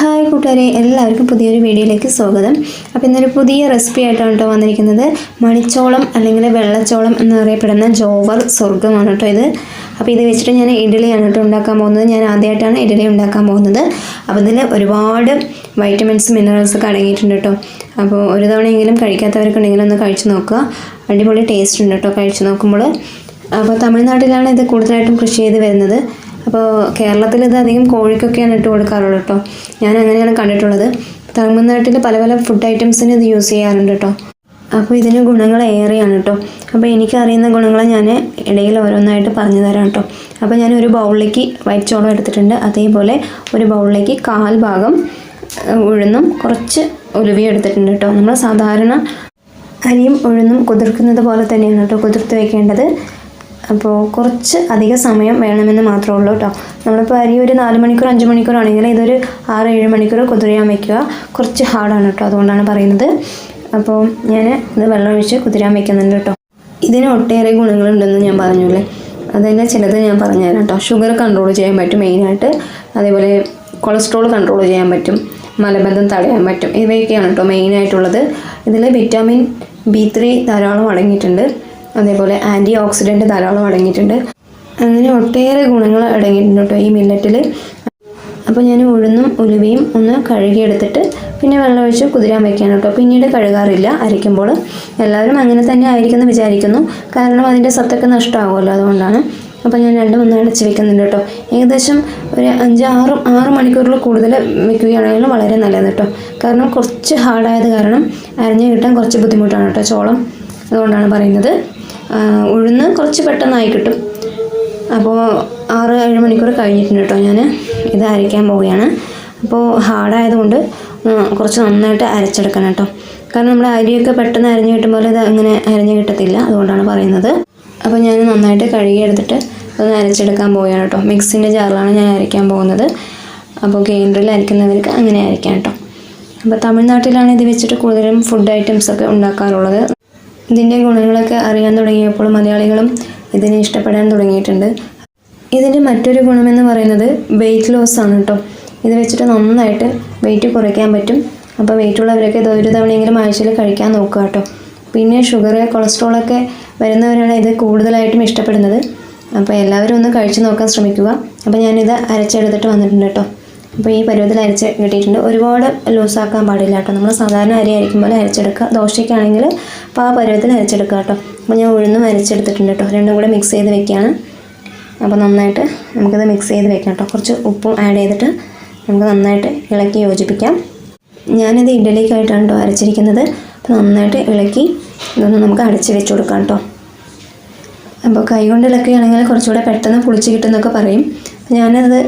Hi കൂട്ടുകാരെ എല്ലാവർക്കും പുതിയൊരു വീഡിയോയിലേക്ക് സ്വാഗതം. അപ്പോൾ ഇന്നൊരു പുതിയ റെസിപ്പി ആയിട്ടാണ് കേട്ടോ വന്നിരിക്കുന്നത്. മണിച്ചോളം അല്ലെങ്കിൽ വെള്ളച്ചോളം എന്നറിയപ്പെടുന്ന ജോവർ സ്വർഗമാണ് കേട്ടോ ഇത്. അപ്പോൾ ഇത് വെച്ചിട്ട് ഞാൻ ഇഡ്ഡലിയാണ് കേട്ടോ ഉണ്ടാക്കാൻ പോകുന്നത്. ഞാൻ ആദ്യമായിട്ടാണ് ഇഡ്ഡലി ഉണ്ടാക്കാൻ പോകുന്നത്. അപ്പോൾ ഇതിൽ ഒരുപാട് വൈറ്റമിൻസ് മിനറൽസ് ഒക്കെ അടങ്ങിയിട്ടുണ്ട് കേട്ടോ. അപ്പോൾ ഒരു തവണയെങ്കിലും കഴിക്കാത്തവർക്കുണ്ടെങ്കിൽ ഒന്ന് കഴിച്ചു നോക്കുക. അടിപൊളി ടേസ്റ്റ് ഉണ്ട് കേട്ടോ കഴിച്ചു നോക്കുമ്പോൾ. അപ്പോൾ തമിഴ്നാട്ടിലാണ് ഇത് കൂടുതലായിട്ടും കൃഷി ചെയ്ത് വരുന്നത്. അപ്പോൾ കേരളത്തിൽ ഇത് അധികം കോഴിക്കൊക്കെയാണ് ഇട്ട് കൊടുക്കാറുള്ളത് കേട്ടോ. ഞാൻ അങ്ങനെയാണ് കണ്ടിട്ടുള്ളത്. തമിഴ്നാട്ടിൽ പല പല ഫുഡ് ഐറ്റംസിന് ഇത് യൂസ് ചെയ്യാറുണ്ട് കേട്ടോ. അപ്പോൾ ഇതിന് ഗുണങ്ങൾ ഏറെയാണ് കേട്ടോ. അപ്പോൾ എനിക്കറിയുന്ന ഗുണങ്ങൾ ഞാൻ ഇടയിൽ ഓരോന്നായിട്ട് പറഞ്ഞു തരാം കേട്ടോ. അപ്പോൾ ഞാൻ ഒരു ബൗളിലേക്ക് വൈറ്റ് ചോളം എടുത്തിട്ടുണ്ട്. അതേപോലെ ഒരു ബൗളിലേക്ക് കാൽ ഭാഗം ഉഴുന്നും കുറച്ച് ഉലുവയും എടുത്തിട്ടുണ്ട് കേട്ടോ. നമ്മൾ സാധാരണ അരിയും ഉഴുന്നും കുതിർക്കുന്നത് പോലെ തന്നെയാണ് കേട്ടോ കുതിർത്ത് വെക്കേണ്ടത്. അപ്പോൾ കുറച്ച് അധിക സമയം വേണമെന്ന് മാത്രമേ ഉള്ളൂ കേട്ടോ. നമ്മളിപ്പോൾ അരി ഒരു നാല് മണിക്കൂർ അഞ്ച് മണിക്കൂർ ആണെങ്കിൽ ഇതൊരു ആറ് ഏഴ് മണിക്കൂർ കുതിരയാൻ വയ്ക്കുക കുറച്ച് ഹാർഡാണ് കേട്ടോ അതുകൊണ്ടാണ് പറയുന്നത്. അപ്പോൾ ഞാൻ ഇത് വെള്ളം ഒഴിച്ച് കുതിരാൻ വയ്ക്കുന്നുണ്ട് കേട്ടോ. ഇതിന് ഒട്ടേറെ ഗുണങ്ങളുണ്ടെന്ന് ഞാൻ പറഞ്ഞില്ലേ അതിന്റെ ചിലത് ഞാൻ പറഞ്ഞുതരാം കേട്ടോ. ഷുഗർ കൺട്രോൾ ചെയ്യാൻ പറ്റും മെയിനായിട്ട്. അതേപോലെ കൊളസ്ട്രോൾ കൺട്രോൾ ചെയ്യാൻ പറ്റും. മലബന്ധം തടയാൻ പറ്റും. ഇവയൊക്കെയാണ് കേട്ടോ മെയിനായിട്ടുള്ളത്. ഇതിൽ വിറ്റാമിൻ ബി ത്രീ ധാരാളം അടങ്ങിയിട്ടുണ്ട്. അതേപോലെ ആന്റി ഓക്സിഡന്റ് ധാരാളം അടങ്ങിയിട്ടുണ്ട്. അങ്ങനെ ഒട്ടേറെ ഗുണങ്ങൾ അടങ്ങിയിട്ടുണ്ട് കേട്ടോ ഈ മില്ലറ്റിൽ അപ്പോൾ ഞാൻ ഉഴുന്നും ഉലുവയും ഒന്ന് കഴുകിയെടുത്തിട്ട് പിന്നെ വെള്ളമൊഴിച്ച് കുതിരാൻ വയ്ക്കാൻ കേട്ടോ. പിന്നീട് കഴുകാറില്ല അരയ്ക്കുമ്പോൾ. എല്ലാവരും അങ്ങനെ തന്നെ ആയിരിക്കുമെന്ന് വിചാരിക്കുന്നു. കാരണം അതിന്റെ സത്തൊക്കെ നഷ്ടമാകുമല്ലോ അതുകൊണ്ടാണ്. അപ്പോൾ ഞാൻ രണ്ടും ഒന്ന് അടച്ച് വെക്കുന്നുണ്ട് കേട്ടോ. ഏകദേശം ഒരു അഞ്ച് ആറ് ആറ് മണിക്കൂറിൽ കൂടുതൽ വെക്കുകയാണെങ്കിൽ വളരെ നല്ലത് കേട്ടോ. കാരണം കുറച്ച് ഹാർഡായത് കാരണം അരഞ്ഞ് കിട്ടാൻ കുറച്ച് ബുദ്ധിമുട്ടാണ് കേട്ടോ ചോളം. അതുകൊണ്ടാണ് പറയുന്നത്. ഉഴുന്ന് കുറച്ച് പെട്ടെന്നായി കിട്ടും. അപ്പോൾ ആറ് ഏഴ് മണിക്കൂർ കഴിഞ്ഞിട്ടുണ്ട് കേട്ടോ ഞാൻ ഇത് അരയ്ക്കാൻ പോവുകയാണ്. അപ്പോൾ ഹാർഡായതുകൊണ്ട് കുറച്ച് നന്നായിട്ട് അരച്ചെടുക്കണം കേട്ടോ. കാരണം നമ്മുടെ അരിയൊക്കെ പെട്ടെന്ന് അരിഞ്ഞ് കിട്ടുമ്പോൾ ഇത് അങ്ങനെ അരിഞ്ഞ് കിട്ടത്തില്ല. അതുകൊണ്ടാണ് പറയുന്നത്. അപ്പോൾ ഞാൻ നന്നായിട്ട് കഴുകിയെടുത്തിട്ട് ഒന്ന് അരച്ചെടുക്കാൻ പോവുകയാണ് കേട്ടോ. മിക്സിന്റെ ജാറിലാണ് ഞാൻ അരയ്ക്കാൻ പോകുന്നത്. അപ്പോൾ കേന്ദ്രയിൽ അരയ്ക്കുന്നവർക്ക് അങ്ങനെ അരയ്ക്കാം കേട്ടോ. അപ്പോൾ തമിഴ്നാട്ടിലാണ് ഇത് വെച്ചിട്ട് കൂടുതലും ഫുഡ് ഐറ്റംസ് ഒക്കെ ഉണ്ടാക്കാറുള്ളത്. ഇതിന്റെ ഗുണങ്ങളൊക്കെ അറിയാൻ തുടങ്ങിയപ്പോൾ മലയാളികളും ഇതിനെ ഇഷ്ടപ്പെടാൻ തുടങ്ങിയിട്ടുണ്ട്. ഇതിന്റെ മറ്റൊരു ഗുണമെന്ന് പറയുന്നത് വെയിറ്റ് ലോസ് ആണ് കേട്ടോ ഇത് വെച്ചിട്ട് നന്നായിട്ട് വെയിറ്റ് കുറയ്ക്കാൻ പറ്റും. അപ്പോൾ വെയിറ്റ് ഉള്ളവരൊക്കെ ഇത് ഒരു തവണയെങ്കിലും ആഴ്ചയിൽ കഴിക്കാൻ നോക്കുക കേട്ടോ പിന്നെ ഷുഗർ കൊളസ്ട്രോളൊക്കെ വരുന്നവരാണ് ഇത് കൂടുതലായിട്ടും ഇഷ്ടപ്പെടുന്നത്. അപ്പോൾ എല്ലാവരും ഒന്ന് കഴിച്ചു നോക്കാൻ ശ്രമിക്കുക. അപ്പോൾ ഞാനിത് അരച്ചെടുത്തിട്ട് വന്നിട്ടുണ്ട് കേട്ടോ അപ്പോൾ ഈ പരുവത്തിൽ അരച്ച് കിട്ടിയിട്ടുണ്ട് ഒരുപാട് ലൂസാക്കാൻ പാടില്ല കേട്ടോ. നമ്മൾ സാധാരണ അരി അരിക്കുമ്പോൾ അരച്ചെടുക്കുക? ദോശയ്ക്കാണെങ്കിൽ അപ്പോൾ ആ പരുവത്തിൽ അരച്ചെടുക്കുക കേട്ടോ. അപ്പോൾ ഞാൻ ഉഴുന്നും അരച്ചെടുത്തിട്ടുണ്ട് കേട്ടോ. രണ്ടും കൂടെ മിക്സ് ചെയ്ത് വെക്കുകയാണ്. അപ്പോൾ നന്നായിട്ട് നമുക്കിത് മിക്സ് ചെയ്ത് വെക്കാം കേട്ടോ. കുറച്ച് ഉപ്പും ആഡ് ചെയ്തിട്ട് നമുക്ക് നന്നായിട്ട് ഇളക്കി യോജിപ്പിക്കാം. ഞാനിത് ഇഡ്ഡലിക്കായിട്ടാണ് കേട്ടോ അരച്ചിരിക്കുന്നത്. അപ്പോൾ നന്നായിട്ട് ഇളക്കി ഇതൊന്ന് നമുക്ക് അടച്ച് വെച്ച് കൊടുക്കാം കേട്ടോ. അപ്പോൾ കൈ കൊണ്ട് ഇളക്കുകയാണെങ്കിൽ കുറച്ചുകൂടെ പെട്ടെന്ന് പുളിച്ച് കിട്ടുമെന്നൊക്കെ പറയും. ഞാനത്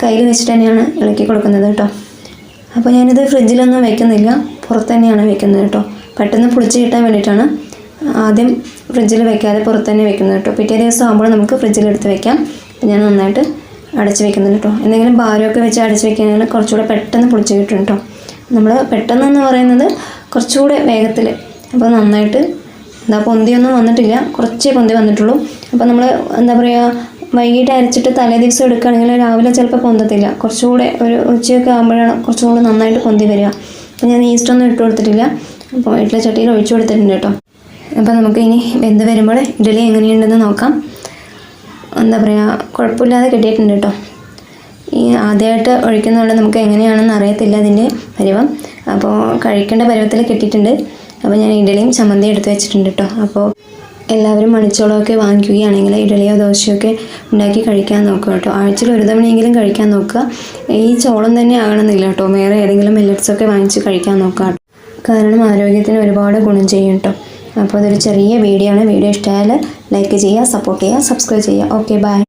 കയ്യിൽ വെച്ചിട്ട് തന്നെയാണ് ഇളക്കി കൊടുക്കുന്നത് കേട്ടോ. അപ്പോൾ ഞാനിത് ഫ്രിഡ്ജിലൊന്നും വെക്കുന്നില്ല. പുറത്ത് തന്നെയാണ് വെക്കുന്നത് കേട്ടോ. പെട്ടെന്ന് പുളിച്ച് കിട്ടാൻ വേണ്ടിയിട്ടാണ് ആദ്യം ഫ്രിഡ്ജിൽ വെക്കാതെ പുറത്ത് തന്നെ വെക്കുന്നത് കേട്ടോ. പിറ്റേ ദിവസം ആകുമ്പോൾ നമുക്ക് ഫ്രിഡ്ജിൽ എടുത്ത് വെക്കാം. ഞാൻ നന്നായിട്ട് അടച്ച് വെക്കുന്നുണ്ട് കേട്ടോ. എന്തെങ്കിലും ഭാരമൊക്കെ വെച്ച് അടച്ച് വെക്കുകയാണെങ്കിൽ കുറച്ചുകൂടെ പെട്ടെന്ന് പുളിച്ച് കിട്ടും കേട്ടോ. നമ്മൾ പെട്ടെന്നെന്ന് പറയുന്നത് കുറച്ചുകൂടെ വേഗത്തിൽ. അപ്പോൾ നന്നായിട്ട് എന്താ പൊന്തിയൊന്നും വന്നിട്ടില്ല. കുറച്ചേ പൊന്തി വന്നിട്ടുള്ളൂ. അപ്പോൾ നമ്മൾ എന്താ പറയുക വൈകിട്ട് അരച്ചിട്ട് തലേ ദിവസം എടുക്കുകയാണെങ്കിൽ രാവിലെ ചിലപ്പോൾ പൊന്തത്തില്ല. കുറച്ചുകൂടെ ഒരു ഉച്ചയൊക്കെ ആകുമ്പോഴാണ് കുറച്ചുകൂടെ നന്നായിട്ട് പൊന്തി വരിക. അപ്പോൾ ഞാൻ ഈസ്റ്റ് ഒന്നും ഇട്ട് കൊടുത്തിട്ടില്ല. അപ്പോൾ വീട്ടിലെ ചട്ടിയിൽ ഒഴിച്ചു കൊടുത്തിട്ടുണ്ട് കേട്ടോ. അപ്പോൾ നമുക്ക് ഇനി വെന്ത് വരുമ്പോൾ ഇഡലി എങ്ങനെയുണ്ടെന്ന് നോക്കാം. എന്താ പറയുക കുഴപ്പമില്ലാതെ കിട്ടിയിട്ടുണ്ട് കേട്ടോ. ഈ ആദ്യമായിട്ട് ഒഴിക്കുന്നതുകൊണ്ട് നമുക്ക് എങ്ങനെയാണെന്ന് അറിയത്തില്ല അതിന്റെ പരിവം. അപ്പോൾ കഴിക്കേണ്ട പരിവത്തിൽ കിട്ടിയിട്ടുണ്ട്. അപ്പോൾ ഞാൻ ഇഡലിയും ചമ്മന്തിയും എടുത്ത് വെച്ചിട്ടുണ്ട് കേട്ടോ. അപ്പോൾ എല്ലാവരും മണിച്ചോളമൊക്കെ വാങ്ങിക്കുകയാണെങ്കിൽ ഇഡലിയോ ദോശയൊക്കെ ഉണ്ടാക്കി കഴിക്കാൻ നോക്കുക കേട്ടോ. ആഴ്ചയിൽ ഒരു തവണയെങ്കിലും കഴിക്കാൻ നോക്കുക. ഈ ചോളം തന്നെ ആകണമെന്നില്ല കേട്ടോ. വേറെ ഏതെങ്കിലും മില്ലറ്റ്സൊക്കെ വാങ്ങിച്ച് കഴിക്കാൻ നോക്കുക കാരണം ആരോഗ്യത്തിന് ഒരുപാട് ഗുണം ചെയ്യും കേട്ടോ. അപ്പോൾ അതൊരു ചെറിയ വീഡിയോ ആണ്. വീഡിയോ ഇഷ്ടമായാൽ ലൈക്ക് ചെയ്യുക സപ്പോർട്ട് ചെയ്യുക സബ്സ്ക്രൈബ് ചെയ്യുക. Okay bye